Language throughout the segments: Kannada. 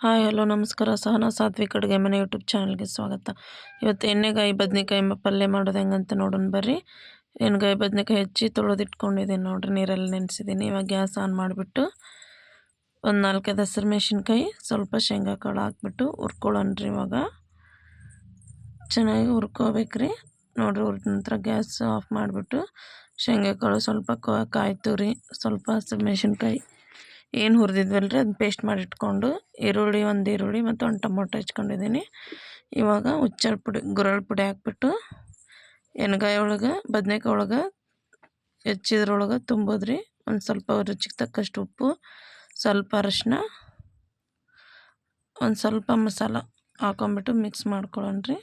ಹಾಯ್, ಹಲೋ, ನಮಸ್ಕಾರ. ಸಹನಾ ಸಾತ್ವಿಕ್ ಅಡುಗೆ ಮನೆ ಯೂಟ್ಯೂಬ್ ಚಾನಲ್ಗೆ ಸ್ವಾಗತ. ಇವತ್ತು ಎಣ್ಣೆಗಾಯಿ ಬದ್ನೆಕಾಯಿ ಪಲ್ಯ ಮಾಡೋದು ಹೆಂಗಂತ ನೋಡೋಣ ಬರ್ರಿ. ಎಣ್ಣೆಗಾಯಿ ಬದ್ನೆಕಾಯಿ ಹೆಚ್ಚಿ ತೊಳೆದಿಟ್ಕೊಂಡಿದ್ದೀನಿ ನೋಡ್ರಿ, ನೀರಲ್ಲಿ ನೆನೆಸಿದ್ದೀನಿ. ಇವಾಗ ಗ್ಯಾಸ್ ಆನ್ ಮಾಡಿಬಿಟ್ಟು ಒಂದು ನಾಲ್ಕೈದು ಹಸಿರು ಮೆಣಸಿನ್ಕಾಯಿ, ಸ್ವಲ್ಪ ಶೇಂಗಾ ಕಾಳು ಹಾಕ್ಬಿಟ್ಟು ಹುರ್ಕೊಳ್ಳೋಣ್ರಿ ಇವಾಗ. ಚೆನ್ನಾಗಿ ಹುರ್ಕೋಬೇಕ್ರಿ. ನೋಡ್ರಿ, ಹುರಿದ ನಂತರ ಗ್ಯಾಸ್ ಆಫ್ ಮಾಡಿಬಿಟ್ಟು ಶೇಂಗಾ ಕಾಳು ಸ್ವಲ್ಪ ಕಾಯಿ ತುರಿ ಸ್ವಲ್ಪ ಹಸಿರು ಮೆಣಸಿನ್ಕಾಯಿ. ಏನು ಹುರಿದಿದ್ವಲ್ಲ ರೀ ಅದನ್ನ ಪೇಸ್ಟ್ ಮಾಡಿ ಇಟ್ಕೊಂಡು ಈರುಳ್ಳಿ, ಒಂದು ಈರುಳ್ಳಿ ಮತ್ತು ಒಂದು ಟೊಮೊಟೊ ಹೆಚ್ಕೊಂಡಿದ್ದೀನಿ ಇವಾಗ ಉಚ್ಚಳ ಪುಡಿ ಗುರಳ್ ಪುಡಿ ಹಾಕ್ಬಿಟ್ಟು ಎಣ್ಗಾಯಿ ಒಳಗೆ, ಬದ್ನೆಕಾಯಿ ಒಳಗೆ ಹೆಚ್ಚಿದ್ರೊಳಗೆ ತುಂಬೋದ್ರಿ. ಒಂದು ಸ್ವಲ್ಪ ರುಚಿಗೆ ತಕ್ಕಷ್ಟು ಉಪ್ಪು, ಸ್ವಲ್ಪ ಅರಶಿನ ಒಂದು ಸ್ವಲ್ಪ ಮಸಾಲ ಹಾಕೊಂಬಿಟ್ಟು ಮಿಕ್ಸ್ ಮಾಡ್ಕೊಳ್ಳೋಣ್ರಿ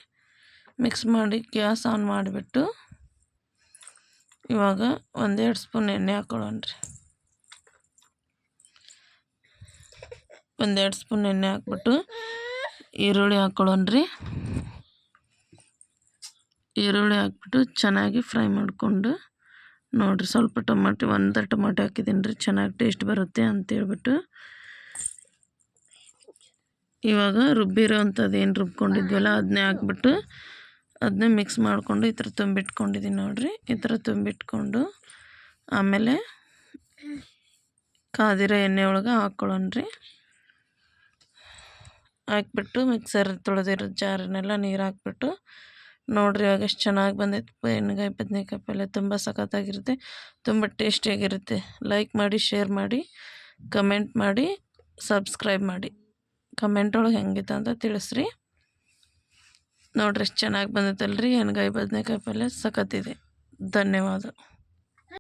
ಮಿಕ್ಸ್ ಮಾಡಿ ಗ್ಯಾಸ್ ಆನ್ ಮಾಡಿಬಿಟ್ಟು ಇವಾಗ ಒಂದೆರಡು ಸ್ಪೂನ್ ಎಣ್ಣೆ ಹಾಕ್ಕೊಳ್ಳೋಣ್ರಿ ಒಂದೆರಡು ಸ್ಪೂನ್ ಎಣ್ಣೆ ಹಾಕ್ಬಿಟ್ಟು ಈರುಳ್ಳಿ ಹಾಕ್ಕೊಳ್ಳೋಣ್ರಿ ಈರುಳ್ಳಿ ಹಾಕ್ಬಿಟ್ಟು ಚೆನ್ನಾಗಿ ಫ್ರೈ ಮಾಡಿಕೊಂಡು ನೋಡಿರಿ ಸ್ವಲ್ಪ ಟೊಮಾಟೊ ಒಂದು ಟೊಮಾಟೊ ಹಾಕಿದ್ದೀನಿ ರೀ ಚೆನ್ನಾಗಿ ಟೇಸ್ಟ್ ಬರುತ್ತೆ ಅಂತೇಳ್ಬಿಟ್ಟು ಇವಾಗ ರುಬ್ಬಿರೋ ಅಂಥದ್ದು ಏನು ರುಬ್ಕೊಂಡಿದ್ವಲ್ಲ ಅದನ್ನೇ ಹಾಕ್ಬಿಟ್ಟು ಅದನ್ನೇ ಮಿಕ್ಸ್ ಮಾಡಿಕೊಂಡು ಈ ಥರ ತುಂಬಿಟ್ಕೊಂಡಿದ್ದೀನಿ ನೋಡಿರಿ. ಈ ಥರ ತುಂಬಿಟ್ಕೊಂಡು ಆಮೇಲೆ ಕಾದಿರೋ ಎಣ್ಣೆ ಒಳಗೆ ಹಾಕ್ಕೊಳ್ಳೋಣ್ರಿ ಹಾಕ್ಬಿಟ್ಟು ಮಿಕ್ಸರ್ ತೊಳೆದಿರೋ ಜಾರನ್ನೆಲ್ಲ ನೀರು ಹಾಕ್ಬಿಟ್ಟು, ನೋಡಿರಿ ಇವಾಗ ಎಷ್ಟು ಚೆನ್ನಾಗಿ ಬಂದೈತೆ. ಎಣ್ಣೆಗಾಯಿ ಬದನೇಕಾಯಿ ಪಲ್ಯ ತುಂಬ ಸಖತ್ತಾಗಿರುತ್ತೆ, ತುಂಬ ಟೇಸ್ಟಿಯಾಗಿರುತ್ತೆ. ಲೈಕ್ ಮಾಡಿ ಶೇರ್ ಮಾಡಿ ಕಮೆಂಟ್ ಮಾಡಿ ಸಬ್ಸ್ಕ್ರೈಬ್ ಮಾಡಿ. ಕಮೆಂಟ್ ಒಳಗೆ ಹೆಂಗಿತ್ತು ಅಂತ ತಿಳಿಸ್ರಿ. ನೋಡ್ರಿ ಎಷ್ಟು ಚೆನ್ನಾಗಿ ಬಂದೈತಲ್ರಿ. ಎಣ್ಣೆಗಾಯಿ ಬದನೇಕಾಯಿ ಪಲ್ಯ ಸಖತ್ತಿದೆ ಧನ್ಯವಾದ.